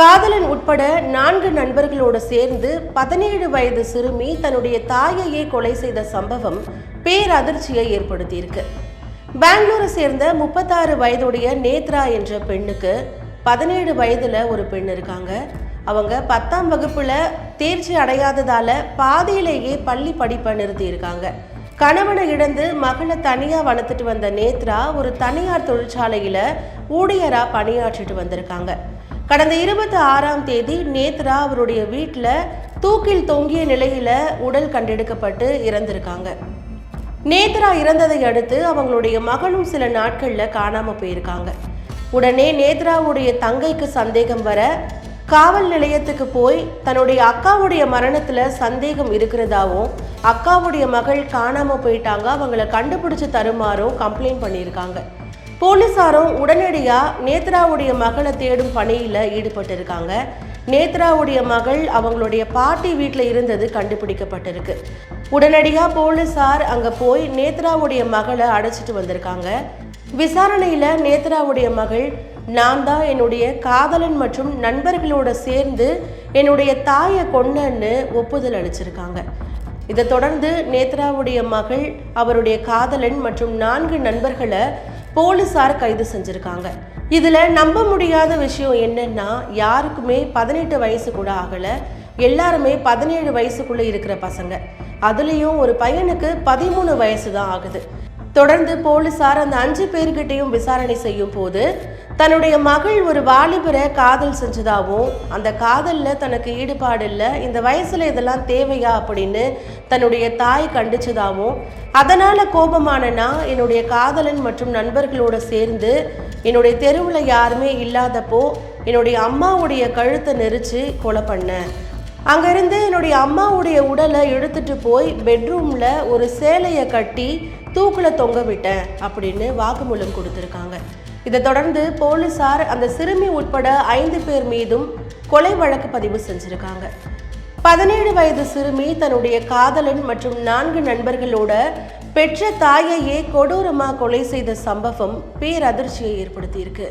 காதலன் உட்பட நான்கு நண்பர்களோடு சேர்ந்து பதினேழு வயது சிறுமி தன்னுடைய தாயையே கொலை செய்த சம்பவம் பேரதிர்ச்சியை ஏற்படுத்தியிருக்கு. பெங்களூரை சேர்ந்த முப்பத்தாறு வயதுடைய நேத்ரா என்ற பெண்ணுக்கு பதினேழு வயதில் ஒரு பெண் இருக்காங்க. அவங்க பத்தாம் வகுப்பில் தேர்ச்சி அடையாததால் பாதியிலேயே பள்ளி படிப்பை நிறுத்தியிருக்காங்க. கணவனை இழந்து மகளை தனியாக வளர்த்துட்டு வந்த நேத்ரா ஒரு தனியார் தொழிற்சாலையில் ஊழியராக பணியாற்றிட்டு வந்திருக்காங்க. கடந்த இருபத்தி ஆறாம் தேதி நேத்ரா அவருடைய வீட்டில் தூக்கில் தொங்கிய நிலையில் உடல் கண்டெடுக்கப்பட்டு இறந்திருக்காங்க. நேத்ரா இறந்ததை அடுத்து அவங்களுடைய மகனும் சில நாட்களில் காணாமல் போயிருக்காங்க. உடனே நேத்ராவுடைய தங்கைக்கு சந்தேகம் வர காவல் நிலையத்துக்கு போய் தன்னுடைய அக்காவுடைய மரணத்துல சந்தேகம் இருக்கிறதாவும் அக்காவுடைய மகள் காணாம போயிட்டாங்க அவங்கள கண்டுபிடிச்சு தருமாறும் கம்ப்ளைண்ட் பண்ணியிருக்காங்க. போலீசாரும் உடனடியா நேத்ராவுடைய மகளை தேடும் பணியில ஈடுபட்டிருக்காங்க. நேத்ராவுடைய மகள் அவங்களுடைய பாட்டி வீட்டில் இருந்தது கண்டுபிடிக்கப்பட்டிருக்கு. உடனடியாக போலீசார் அங்கே போய் நேத்ராவுடைய மகளை அடைச்சிட்டு வந்திருக்காங்க. விசாரணையில் நேத்ராவுடைய மகள் நான் தான் என்னுடைய காதலன் மற்றும் நண்பர்களோட சேர்ந்து என்னுடைய தாயை கொன்னன்னு ஒப்புதல் அளிச்சிருக்காங்க. இதை தொடர்ந்து நேத்ராவுடைய மகள் அவருடைய காதலன் மற்றும் நான்கு நண்பர்களை போலீசார் கைது செஞ்சுருக்காங்க. இதில் நம்ப முடியாத விஷயம் என்னன்னா யாருக்குமே பதினெட்டு வயசு கூட ஆகலை. எல்லாருமே பதினேழு வயசுக்குள்ளே இருக்கிற பசங்க. அதுலேயும் ஒரு பையனுக்கு பதிமூணு வயசு தான் ஆகுது. தொடர்ந்து போலீசார் அந்த அஞ்சு பேர்கிட்டையும் விசாரணை செய்யும் போது தன்னுடைய மகள் ஒரு வாலிபரை காதல் செஞ்சதாகவும் அந்த காதலில் தனக்கு ஈடுபாடு இல்லை இந்த வயசுல இதெல்லாம் தேவையா அப்படின்னு தன்னுடைய தாய் கண்டிச்சதாகவும் அதனால கோபமானனா நான் என்னுடைய காதலன் மற்றும் நண்பர்களோட சேர்ந்து என்னுடைய தெருவில் யாருமே இல்லாதப்போ என்னுடைய அம்மாவுடைய கழுத்தை நெரிச்சு கொலை பண்ணேன் அங்கிருந்து என்னுடைய அம்மாவுடைய உடலை எடுத்துட்டு போய் பெட்ரூம்ல ஒரு சேலையை கட்டி தூக்கில் தொங்க விட்டேன் அப்படின்னு வாக்குமூலம் கொடுத்துருக்காங்க. இதை தொடர்ந்து போலீசார் அந்த சிறுமி உட்பட ஐந்து பேர் மீதும் கொலை வழக்கு பதிவு செஞ்சுருக்காங்க. பதினேழு வயது சிறுமி தன்னுடைய காதலன் மற்றும் நான்கு நண்பர்களோட பெற்ற தாயையே கொடூரமாக கொலை செய்த சம்பவம் பேரதிர்ச்சியை ஏற்படுத்தியிருக்கு.